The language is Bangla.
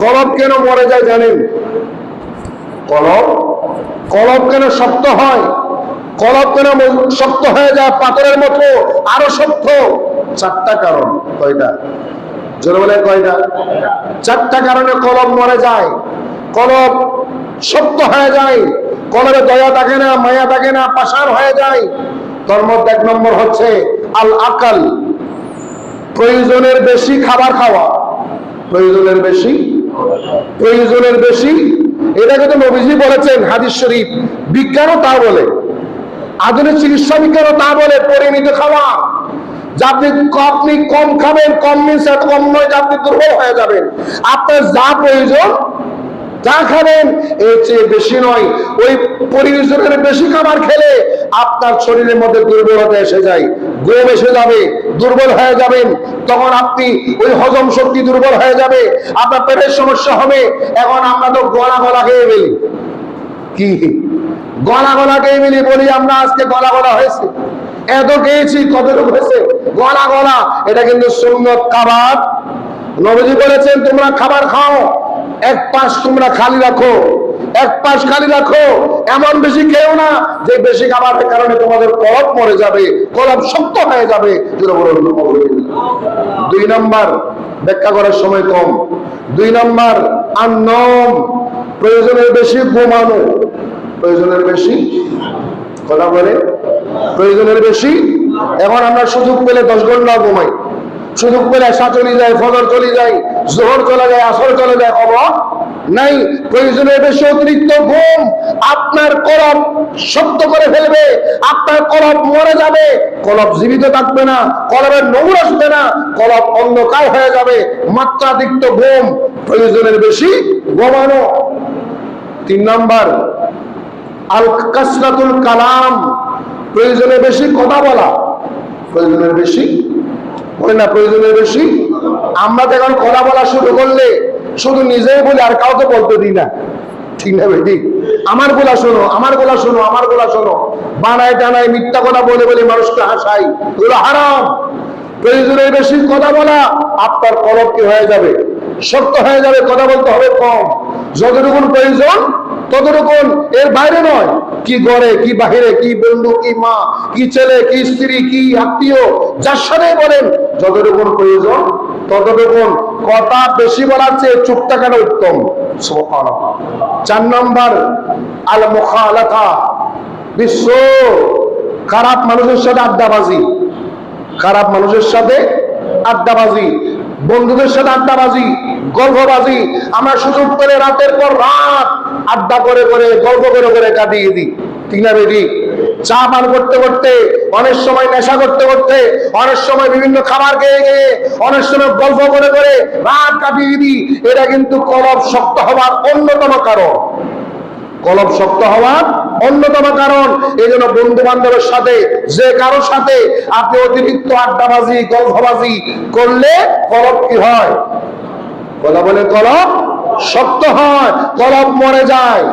কলব কেন মরে যায় জানেন? কলব? কলব কেন শক্ত হয়? কলব কেন শক্ত হয়ে যায় পাথরের মতো? আরও শক্ত। চারটা কারণ। কয়টা? জোরে বলে কয়টা? চারটা কারণে কলব মরে যায়। কলব শক্ত হয়ে যায়। কলবে দয়া থাকে না, মায়া থাকে না, পাষাণ হয়ে যায়। তোর মধ্যে এক নম্বর হচ্ছে আল আকাল। প্রয়োজনের বেশি খাবার খাওয়া। প্রয়োজনের বেশি প্রয়োজনের বেশি। এটাকে তো নবীজি বলেছেন, হাদিস শরীফ। বিজ্ঞানও তা বলে। আধুনিক চিকিৎসা বিজ্ঞানও তা বলে, পরিমিত খাওয়া যা আপনি আপনি কম খাবেন, কম মিনস কম নয় যে আপনি দুর্বল হয়ে যাবেন। আপনার যা প্রয়োজন যা খাবেন, এর চেয়ে বেশি নয়। ওই প্রয়োজনের বেশি খাবার খেলে আপনার শরীরের মধ্যে দুর্বলতা এসে যায়। ঘুম এসে যাবে, দুর্বল হয়ে যাবেন। তখন আপনি ওই হজম শক্তি দুর্বল হয়ে যাবে। আপনার পেটের সমস্যা হবে। এখন আমরা তো গলা গলা খেয়ে ফেলি। কি? গলা গলা খেয়ে ফেলি বলি আমরা, আজকে গলা গলা হয়েছে। এত খেয়েছি, কতটুকু হয়েছে? গলা গলা এটা কিন্তু সুন্নত খাবার। নবজি বলেছেন, তোমরা খাবার খাও। এক পাশ তোমরা খালি রাখো, এক পাশ খালি রাখো। এমন বেশি না যে বেশি কারণে তোমাদের কলব মরে যাবে কলব শক্ত হয়ে যাবে দুই নম্বর, ব্যাখ্যা করার সময় কম। দুই নম্বর আন্নম প্রয়োজনের বেশি ঘুমানো। প্রয়োজনের বেশি কথা বলে। প্রয়োজনের বেশি, এখন আমরা সুযোগ পেলে দশ ঘণ্টা ঘুমাই। পেলে এসা চলে যায়, ফজর চলে যায়, জোহর চলে যায়, আসর চলে যায়, খবর নাই। প্রয়োজনের বেশি অতিরিক্ত ঘুম আপনার কলব শক্ত করে ফেলবে, আপনার কলব মরে যাবে, কলব জীবিত থাকবে না, কলবের নমুর আসবে না, কলব অন্ধকার হয়ে যাবে, মাত্রাতিরিক্ত ঘুম প্রয়োজনের বেশি ঘুমানো। তিন নম্বর আল কাসরাতুল কালাম প্রয়োজনের বেশি কথা বলা, প্রয়োজনের বেশি বলে না, প্রয়োজনের বেশি? আমরা তো এখন কথা বলা শুরু করলে শুধু নিজেই বলি, আর কাউকে বলতে দিই না। ঠিক না ভাই ঠিক আমার গোলা শোনো, আমার গোলা শোনো, আমার গোলা শোনো। বানায় টানায় মিথ্যা কথা বলে বলে মানুষকে হাসাই। এগুলো হারাম। প্রয়োজনের বেশি কথা বলা, আপনার কলব কি হয়ে যাবে। শক্ত হয়ে যাবে, কথা বলতে হবে কম। যতটুকুন প্রয়োজন ততটুকুন এর বাইরে নয়। কি গড়ে, কি বাহিরে, কি বন্ধু, কি মা, কি ছেলে, কি স্ত্রী, কি আত্মীয়, যার সাথে বলেন, যতটুকুন প্রয়োজন, ততটুকুন। কথা বেশি বলার চেয়ে চুপ থাকাটা উত্তম। চার নম্বর আল মুখালাতা বিশ্ব খারাপ মানুষের সাথে আড্ডাবাজি। খারাপ মানুষের সাথে আড্ডাবাজি। বন্ধুদের সাথে আড্ডাবাজি, গল্পবাজি, আমরা সুযোগ করে রাতের পর রাত আড্ডা করে করে, গল্প করে করে কাটিয়ে দিই। ঠিক না বেটি? চা পান করতে করতে, অনেক সময় নেশা করতে করতে, অনেক সময় বিভিন্ন খাবার খেয়ে গিয়ে অনেক সময় গল্প করে করে রাত কাটিয়ে দিই। এটা কিন্তু কলব শক্ত হওয়ার অন্যতম কারণ। কলব শক্ত হওয়ার অন্যতম কারণ এই জন্য বন্ধু বান্ধবের সাথে, যে কারোর সাথে আপনি অতিরিক্ত আড্ডাবাজি, গল্পবাজি করলে কলব কি হয়? কথা বলে কলব শক্ত হয়, কলব মরে যায়।